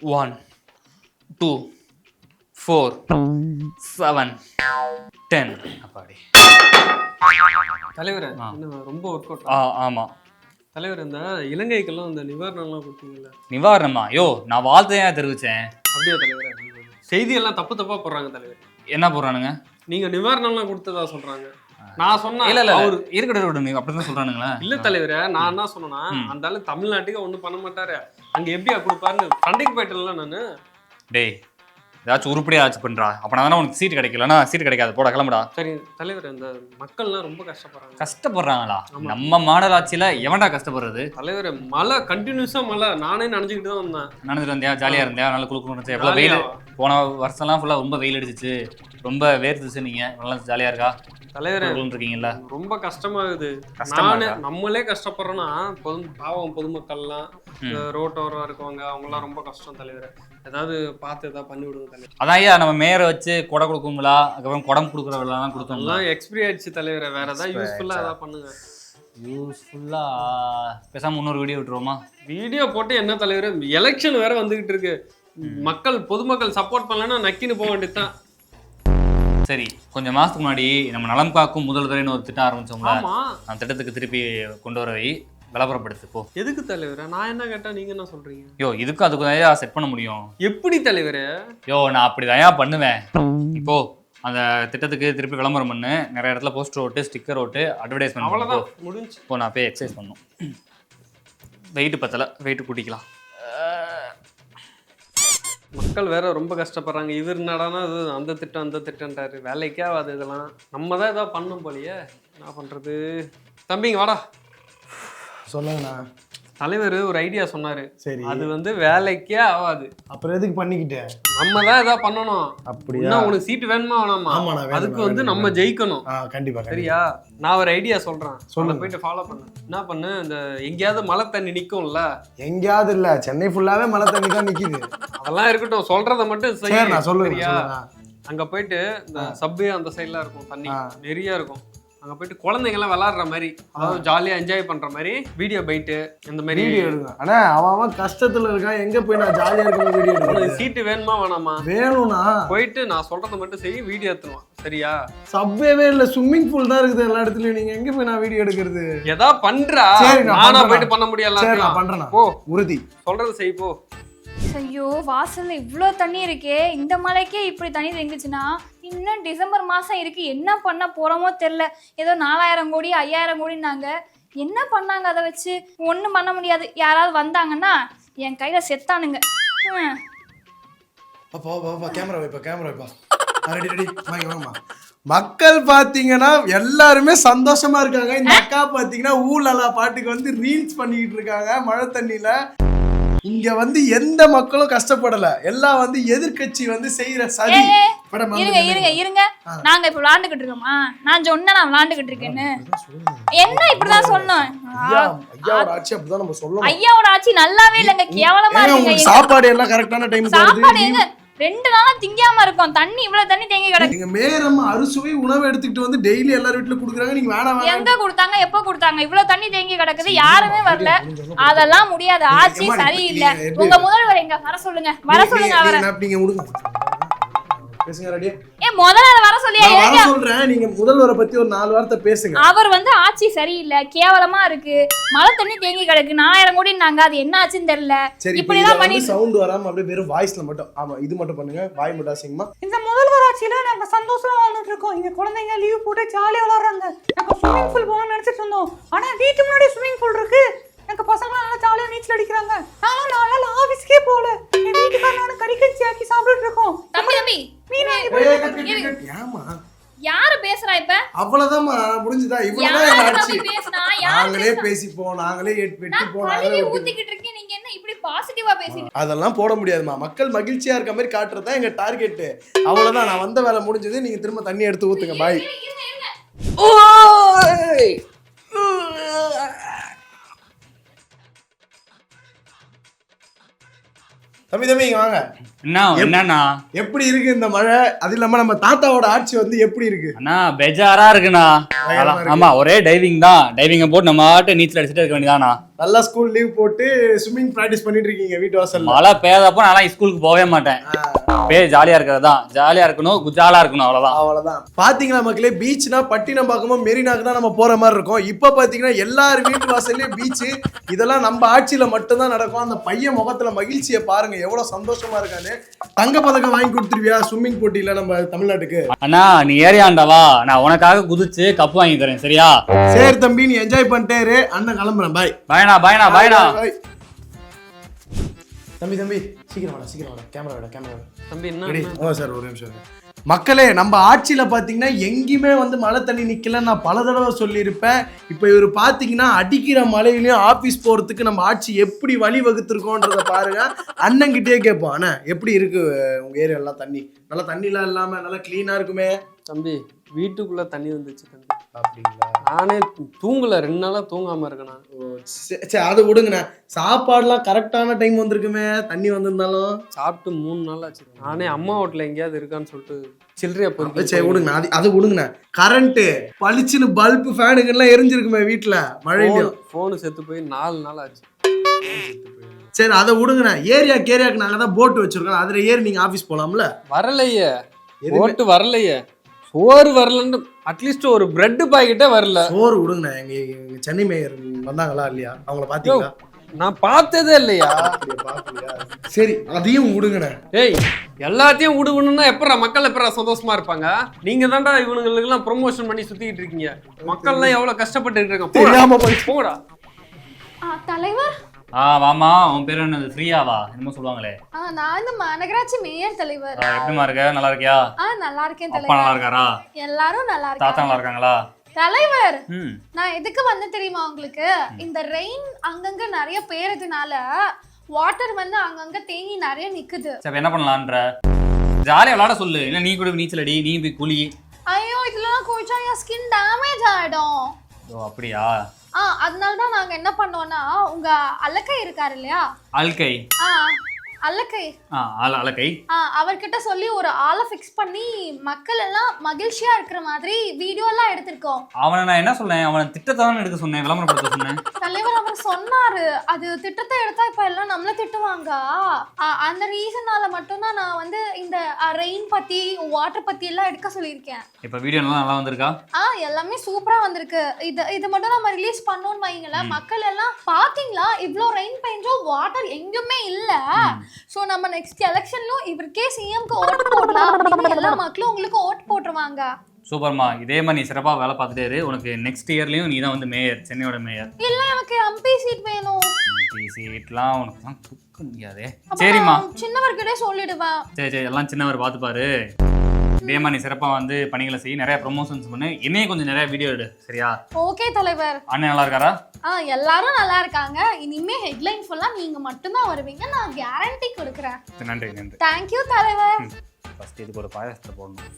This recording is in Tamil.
One two four seven ten அப்பாடி. தலைவர் ரொம்ப ஒர்க் அவுட் ஆ? ஆமாம் தலைவர் இந்த இலங்கைக்கெல்லாம் இந்த நிவாரணம்லாம் கொடுத்தீங்கல்ல? நிவாரணமா? யோ நான் வாழ்த்தையா தெரிவிச்சேன்? அப்படியா தலைவர்? செய்தி எல்லாம் தப்பு தப்பா போடுறாங்க தலைவர். என்ன போடுறானுங்க? நீங்க நிவாரணம்லாம் கொடுத்ததா சொல்றாங்க? நான் சொன்னேன். இல்ல இல்ல அவரு இருக்கட்டும் இருக்கட்டும் அப்படிதான் சொல்றானுங்களா? இல்ல தலைவரே நான் என்ன சொன்னேன்னா. அந்த ஆளு தமிழ்நாட்டுக்கு ஒண்ணும் பண்ண மாட்டாரு. அங்க எப்படியா கொடுப்பாருன்னு சண்டைக்கு போயிட்டேன்ல நானு. டேய் ஏதாச்சும் உருப்படியா ஆச்சு பண்றா. அப்பனா தானே உனக்கு சீட் கிடைக்கலனா சீட் கிடைக்காது. போட கிளம்புடா. சரி தலைவர் இந்த மக்கள்லாம் ரொம்ப கஷ்டப்படுறாங்க. கஷ்டப்படுறாங்களா. நம்ம மாநகராட்சியில எவன்டா கஷ்டப்படுறது? தலைவர் மழை கண்டினியூஸா மழை. நானே நினைச்சுக்கிட்டு தான் வந்தேன். நடந்துட்டு வந்தியா? ஜாலியா இருந்தியா? நல்ல குழுக்கு இருந்துச்சு? எவ்வளவு வெயில்? போன வருஷம்லாம் ஃபுல்லா ரொம்ப வெயில் அடிச்சிச்சு. ரொம்ப வேர்த்துச்சு நீங்க. நல்லா ஜாலியா இருக்கா? இருக்கீங்கல்ல ரொம்ப கஷ்டமாகுது. கஷ்டமா நானே? நம்மளே கஷ்டப்படுறோம்னா பொது பாவம் பொதுமக்கள்லாம் ரோட்டோரம் இருக்கவங்க அவங்கலாம் ரொம்ப கஷ்டம் தலைவர். ஏதாவது பார்த்து ஏதாவது பண்ணி விடுங்க தலைவர். அதான் ஐயா நம்ம மேயரை வச்சு கொடை கொடுக்குங்களா? அதுக்கப்புறம் குடம் கொடுக்குறவெல்லாம் கொடுத்தோம்ல அதெல்லாம் எக்ஸ்பிரி ஆயிடுச்சு தலைவர். வேற ஏதாவது Expire யூஸ்ஃபுல்லா ஆயிடுச்சா? ஏதாவது பண்ணுங்க. யூஸ்ஃபுல்லா பேசாம இன்னொரு வீடியோ விட்டுருவோமா? வீடியோ போட்டு என்ன தலைவர்? எலெக்ஷன் வேற வந்துகிட்டு இருக்கு. மக்கள் பொதுமக்கள் சப்போர்ட் பண்ணலன்னா நக்கின்னு போக வேண்டியதுதான். சரி கொஞ்சம் மாசத்துக்கு முன்னாடி நம்ம நலம் காக்கும் முதல்வரைன்னு ஒரு திட்டம் ஆரம்பிச்சோம்ல அந்த திட்டத்துக்கு திருப்பி கொண்டு வரவை விளம்பரப்படுத்து போ. எதுக்கு தலைவர்? நான் என்ன கேட்டா நீங்க என்ன சொல்றீங்க? யோ இதுக்கும் அதுக்கு தான் செட் பண்ண முடியும். எப்படி தலைவர்? யோ நான் அப்படிதான் பண்ணுவேன். இப்போ அந்த திட்டத்துக்கு திருப்பி விளம்பரம் பண்ணு. நிறைய இடத்துல போஸ்டர் ஓட்டு ஸ்டிக்கர் ஓட்டு அட்வர்டைஸ்மெண்ட் அவ்வளவுதான். முடிஞ்சு. இப்போ நான் போய் எக்ஸசைஸ் பண்ணும் வெயிட் பத்தல. வெயிட் கூட்டிக்கலாம். மக்கள் வேற ரொம்ப கஷ்டப்படுறாங்க. இவர் என்னடானா இது அந்த திட்டம் அந்த திட்டம்ன்றாரு. வேலைக்கே ஆகாது இதெல்லாம். நம்ம தான் ஏதாவது பண்ணும் போலயே. என்ன பண்ணுறது தம்பிங்க வாடா. சொல்லுங்கண்ணா. தலைவர் ஒரு ஐடியா சொன்னாரு. சரி. அது வந்து வேலைக்கே ஆகாது அப்புறம் எதுக்கு பண்ணிக்கிட்டேன் நம்ம தான் ஏதாவது பண்ணணும். அப்படியா? உனக்கு சீட்டு வேணுமா வேணாமா? அதுக்கு வந்து. நம்ம ஜெயிக்கணும். கண்டிப்பா சரியா? நான் ஒரு ஐடியா சொல்றேன். சொல்ல. போயிட்டு ஃபாலோ பண்ணு. என்ன பண்ணு? இந்த எங்கேயாவது மழை தண்ணி நிக்கும்ல? எங்கேயாவது இல்ல. சென்னை ஃபுல்லாவே மழை தண்ணி தான் நிக்குது. அதெல்லாம் இருக்கட்டும். சொல்றத மட்டும் சொல்லுங்க சரியா? சொல்லுங்க. அங்க போயிட்டு இந்த சப்பு அந்த சைடுல இருக்கும். தண்ணி. நிறைய இருக்கும். அங்க போயிட்டு குழந்தைங்க எல்லாம் விளையாடுற மாதிரி அதாவது ஜாலியா என்ஜாய் பண்ற மாதிரி வீடியோ பைட்டு இந்த மாதிரி வீடியோ எடுங்க. அண்ணா அவன் அவன் கஷ்டத்துல இருக்கான். எங்க போய் நான் ஜாலியா இருக்கிற வீடியோ எடுக்கிறது? சீட்டு வேணுமா வேணாமா? வேணும்னா போயிட்டு நான் சொல்றத மட்டும் செய்ய வீடியோ எடுத்துருவான். சரியா? சப்வேவே இல்ல ஸ்விம்மிங் பூல் தான் இருக்குது எல்லா இடத்துலயும். நீங்க எங்க போய் நான் வீடியோ எடுக்கிறது? எதா பண்றா? சரி, நான். போயிட்டு பண்ண முடியல நான் பண்றேண்ணா. போ. உறுதி. சொல்றது செய் போ. ஐயோ வாசல்ல இவ்ளோ தண்ணி இருக்கே. இந்த மழைக்கே இப்படி தண்ணி தேங்குச்சுன்னா இன்னும் டிசம்பர் மாசம் இருக்கு. என்ன பண்ண போறோமோ தெரியல ஏதோ நாலாயிரம் கோடி ஐயாயிரம் கோடினாங்க என்ன பண்ணாங்க அதை வச்சு? ஒன்றும் பண்ண முடியாது. யாராவது வந்தாங்கன்னா என் கையில செத்தானுங்க. ஹம். அப்பா பாப்பா கேமரா வைப்பா கேமரா வைப்பா மக்கள் பாத்தீங்கன்னா எல்லாருமே சந்தோஷமா இருக்காங்க. இந்த அக்கா பாத்தீங்கன்னா ஊழலா பாட்டுக்கு வந்து ரீல்ஸ் பண்ணிக்கிட்டு இருக்காங்க மழை தண்ணியில. இங்க வந்து எந்த மக்களும் கஷ்டப்படல. எல்லாம் வந்து எதிர்க்கட்சி வந்து செய்யற சதி. இருங்க இருங்க இருங்க. நாங்க இப்ப விளாண்டுகிட்டு இருக்கோமா? நான் சொன்னேன் நான் விளாண்டுகிட்டு இருக்கேன்னு? என்ன இப்படிதான் சொன்னோம்? ஐயா ஐயாவோட ஆட்சி அப்படிதான் நம்ம சொல்லணும். ஐயாவோட ஆட்சி நல்லாவே இல்லைங்க. கேவலமா உங்களுக்கு சாப்பாடு எல்லாம் கரெக்டான டைம் சாப்பாடு ரெண்டு நாளா திங்காம இருக்கோம். தண்ணி இவ்வளவு தண்ணி தேங்கி கிடக்கு. நீங்க மேரம்மா அறுசுவை உணவு எடுத்துக்கிட்டு வந்து டெய்லி எல்லார் வீட்டுல குடுக்குறாங்க. நீங்க வேணாம் வேணாம். எங்க கொடுத்தாங்க எப்ப கொடுத்தாங்க? இவ்வளவு தண்ணி தேங்கி கிடக்குது. யாருமே வரல. அதெல்லாம் முடியாது. ஆட்சி சரியில்லை. உங்க முதல்வர் எங்க? வர சொல்லுங்க. வர சொல்லுங்க அவரை. பேசுங்க ரெடி ஏ முதல்ல வர சொல்லியா நான் சொல்றேன். நீங்க முதல்வரை பத்தி ஒரு நாலு வார்த்தை பேசுங்க. அவர் வந்து ஆட்சி சரியில்லை கேவலமா இருக்கு. மழை தண்ணி தேங்கி கிடக்கு நாலாயிரம் கோடினாங்க அது என்ன ஆச்சுன்னு தெரியல. சரி இப்போ இப்படிதான் இதை வந்து பண்ணிட்டு- சவுண்ட் வராம அப்படியே வெறும் வாய்ஸ்ல மட்டும் ஆமா இது மட்டும் பண்ணுங்க. வாய் மட்டும் அசிங்கமா இந்த முதல்வர் ஆட்சியில நாங்க சந்தோஷமா வாழ்ந்துட்டு இருக்கோம். இங்க குழந்தைங்க லீவ் போட்டு ஜாலியா விளாடுறாங்க நாங்க ஸ்விம்மிங் பூல் போகணும்னு நினைச்சிட்டு இருந்தோம். ஆனா வீட்டு முன்னாடி ஸ்விம்மிங் பூல் இருக்கு. எங்க பசங்க நல்லா ஜாலியா நீச்சல் அடிக்கிறாங்க. நானும் நாலு நாள் ஆபீஸ்க்கே போகல. என் நானும் கறிக்கஞ்சி ஆக்கி சாப்பிட்டுட்டு இருக்கோம். தம்பி தம்பி. யாரு பேசுறா இப்ப? அவ்வளவுதாம்மா முடிஞ்சுதா இவ்வளவுதான் நாங்களே பேசுனா? பேசிப்போம் நாங்களே வெட்டி வெட்டி ஊத்திக்கிட்டு இருக்கேன். நீங்க என்ன இப்படி பாசிட்டிவா பேசிட்டு அதெல்லாம் போட முடியாதுமா மக்கள் மகிழ்ச்சியா இருக்க மாதிரி காட்டுறது எங்க டார்கெட் அவ்வளவுதான். நான் வந்த வேலை முடிஞ்சது. நீங்க திரும்ப தண்ணி எடுத்து ஊத்துங்க. பாய் இருங்க, தம்பி தம்பி வாங்க. என்ன என்னண்ணா? எப்படி இருக்கு இந்த மழை? அது இல்லாம நம்ம தாத்தாவோட ஆட்சி வந்து எப்படி இருக்கு? அண்ணா பெஜாரா இருக்குண்ணா. ஆமா ஒரே டைவிங் தான். டைவிங்கை போட்டு நம்ம ஆட்டு நீச்சல் அடிச்சுட்டு இருக்க வேண்டியதாண்ணா நல்லா ஸ்கூல் லீவ் போட்டு ஸ்விம்மிங் ப்ராக்டிஸ் பண்ணிட்டு இருக்கீங்க வீட்டு வாசல்ல. மழை பெய்யாதப்போ நான் ஸ்கூலுக்கு போகவே மாட்டேன். பே ஜாலியா இருக்கிறது? தான் ஜாலியா இருக்கணும் குஜாலா இருக்கணும் அவ்வளவுதான். அவ்வளவுதான். பாத்தீங்களா மக்களே பீச்னா பட்டினப்பாக்கமும் மெரினாக்கு தான் நம்ம போற மாதிரி இருக்கும். இப்ப பாத்தீங்கன்னா எல்லார் வீட்டு வாசல்லயும் பீச் இதெல்லாம் நம்ம ஆட்சியில மட்டும்தான் நடக்கும். அந்த பையன் முகத்துல மகிழ்ச்சியை பாருங்க எவ்வளவு சந்தோஷமா இருக்கான்னு. தங்க பதக்கம் வாங்கி கொடுத்துருவியா ஸ்விம்மிங் போட்டியில நம்ம தமிழ்நாட்டுக்கு? அண்ணா நீ ஏரியாண்டவா நான் உனக்காக குதிச்சு கப்பு வாங்கி தரேன் சரியா? சரி தம்பி நீ என்ஜாய் பண்ணிட்டே அண்ணன் கிளம்புறேன் பாய் பாய்ண்ணா பாய்ண்ணா பாய்ண்ணா தம்பி தம்பி சீக்கிரம் வாடா சீக்கிரம் வாடா. கேமரா விட கேமரா விட. தம்பி என்ன ஓ சார் ஒரு நிமிஷம். மக்களே நம்ம ஆட்சியில பாத்தீங்கன்னா எங்கேயுமே வந்து மழை தண்ணி நிக்கல நான் பல தடவை சொல்லியிருப்பேன். இப்போ இவர் பாத்தீங்கன்னா அடிக்கிற மழையிலயும் ஆபீஸ் போறதுக்கு நம்ம ஆட்சி எப்படி வழி வகுத்திருக்கோன்றத பாருங்க. அண்ணன்கிட்டயே கேட்போம். அண்ணா எப்படி இருக்கு அஹ், உங்க ஏரியா எல்லாம் தண்ணி? நல்லா தண்ணிலாம் இல்லாம நல்லா கிளீனா இருக்குமே? தம்பி வீட்டுக்குள்ள தண்ணி வந்துச்சு தம்பி. அப்படிங்களா? நானே தூங்கல ரெண்டு நாளா தூங்காம இருக்கேன். சரி சரி, அதை விடுங்கண்ணே. சாப்பாடுலாம் கரெக்டான டைம் வந்திருக்குமே தண்ணி வந்திருந்தாலும். சாப்பிட்டு மூணு நாள் ஆச்சு. நானே அம்மா வீட்டுல எங்கேயாவது இருக்கான்னு சொல்லிட்டு சில்லறையா சரி போய் விடுங்கண்ணா. அது அது விடுங்கண்ணே. கரண்ட் பளிச்சுன்னு பல்பு ஃபேனுங்கெல்லாம் எரிஞ்சிருக்குமே வீட்டுல மழையிலயும். ஃபோனு செத்து போய் நாலு நாள் ஆச்சு. சரி அதை விடுங்கண்ணே. ஏரியாக்கு ஏரியாக்கு நாங்கள் தான் போட்டு வச்சிருக்கோம். அதில் ஏறி நீங்கள் ஆஃபீஸ் போகலாம்ல வரலையே. ஓட்டு வரலையே. சோறு வரலன்னு அட்லீஸ்ட் ஒரு பிரெட் பாக்கெட்டே வரல. சோறு விடுங்கண்ணே எங்க எங்க சென்னை மேயர் வந்தாங்களா இல்லையா? அவங்கள பார்த்தீங்களா நான் பார்த்ததே இல்லையா? சரி அதையும் விடுங்கண்ணே ஏய் எல்லாத்தையும் விடுவணும்னா எப்படா மக்கள் எப்படா சந்தோஷமா இருப்பாங்க? நீங்க தான்டா இவனுங்களுக்கு எல்லாம் ப்ரொமோஷன் பண்ணி சுத்திட்டு இருக்கீங்க. மக்கள்லாம் எவ்வளவு கஷ்டப்பட்டு இருக்காங்க. போடா. தெரியாம போய் போடா. ஆ, தலைவர்? ஆ வாமா உன் பேர் என்னது? ஃப்ரீயாவா என்னமோ சொல்லுவாங்களே. ஆ, நான் இந்த மாநகராட்சி மேயர் தலைவர். ஆ, எப்படிம்மா இருக்க? நல்லா இருக்கியா? ஆ நல்லா இருக்கேன் அப்பா நல்லா தலைவர். இருக்காரா? எல்லாரும் நல்லா தாத்தா இருக்காங்க நல்லா இருக்காங்களா? தலைவர் நான் எதுக்கு வந்து தெரியுமா உங்களுக்கு? இந்த ரெயின் அங்கங்க நிறைய பெய்யறதுனால வாட்டர் வந்து அங்கங்க தேங்கி நிறைய நிக்குது. சரி என்ன பண்ணலான்ற? ஜாலியா விளாட சொல்லு. இல்ல நீ கூட நீச்சல் அடி நீ போய் குழி ஐயோ இதெல்லாம் குளிச்சா என் ஸ்கின் டேமேஜ் ஆயிடும். ஓ அப்படியா? ஆ அதனால தான் நாங்க என்ன பண்ணோம்னா உங்க அலக்கை இருக்காரு இல்லையா? அல்கை ஆ அலக்கை. ஆ அல அலக்கை. ஆ அவர்கிட்ட சொல்லி ஒரு ஆளை ஃபிக்ஸ் பண்ணி மக்கள் எல்லாம் மகிழ்ச்சியா இருக்கிற மாதிரி வீடியோ எல்லாம் எடுத்திருக்கோம். அவனை நான் என்ன சொன்னேன்? அவனை திட்டத்தை தானே எடுக்க சொன்னேன் விளம்பரப்படுத்த சொன்னேன். தலைவர் அவர் சொன்னாரு அது திட்டத்தை எடுத்தா இப்ப எல்லாம் நம்மள திட்டுவாங்க. அந்த ரீசனால மட்டும்தான் நான் வந்து இந்த ரெயின் பத்தி வாட்டர் பத்தி எல்லாம் எடுக்க சொல்லியிருக்கேன். இப்ப வீடியோ நல்லா நல்லா வந்திருக்கா? ஆ எல்லாமே சூப்பரா வந்திருக்கு. இது இது மட்டும் நம்ம ரிலீஸ் பண்ணோம்னு வைங்களேன் மக்கள் எல்லாம் பாத்தீங்களா? இவ்ளோ ரெயின் பெஞ்சோ வாட்டர் எங்கேயுமே இல்ல. சோ நம்ம நெக்ஸ்ட் எலெக்ஷன்லயும் இவருக்கே சிஎம்க்கு ஓட் போடலாம் அப்படின்னு எல்லா மக்களும் உங்களுக்கு ஓட் போட்டுருவாங்க. சூப்பர்மா. இதே மாதிரி நீ சிறப்பா வேலை பார்த்துட்டே இரு. உனக்கு நெக்ஸ்ட் இயர்லயும் நீ தான் வந்து மேயர் சென்னையோட மேயர் இல்ல எனக்கு எம்பி சீட் வேணும். சீட்லாம் உனக்கு தான் தூக்க முடியாதே. சரிம்மா. சின்னவர்கிட்டே சொல்லிடுவேன். சரி சரி. எல்லாம் சின்னவர் பார்த்து பாரு. இதே மாதிரி நீ சிறப்பா வந்து பணிகளை செய்ய நிறைய ப்ரொமோஷன்ஸ் பண்ணு. என்னையும் கொஞ்சம் நிறைய வீடியோ எடு. சரியா? ஓகே தலைவர். அண்ணன் நல்லா இருக்காரா? ஆ எல்லாரும் நல்லா இருக்காங்க. இனிமே ஹெட்லைன் ஃபுல்லா நீங்க மட்டும்தான் வருவீங்க. நான் கேரண்டி கொடுக்குறேன். நன்றி நன்றி. தேங்க்யூ தலைவர். ஃபர்ஸ்ட் இதுக்கு ஒரு பாயாசத்தை போடணும்.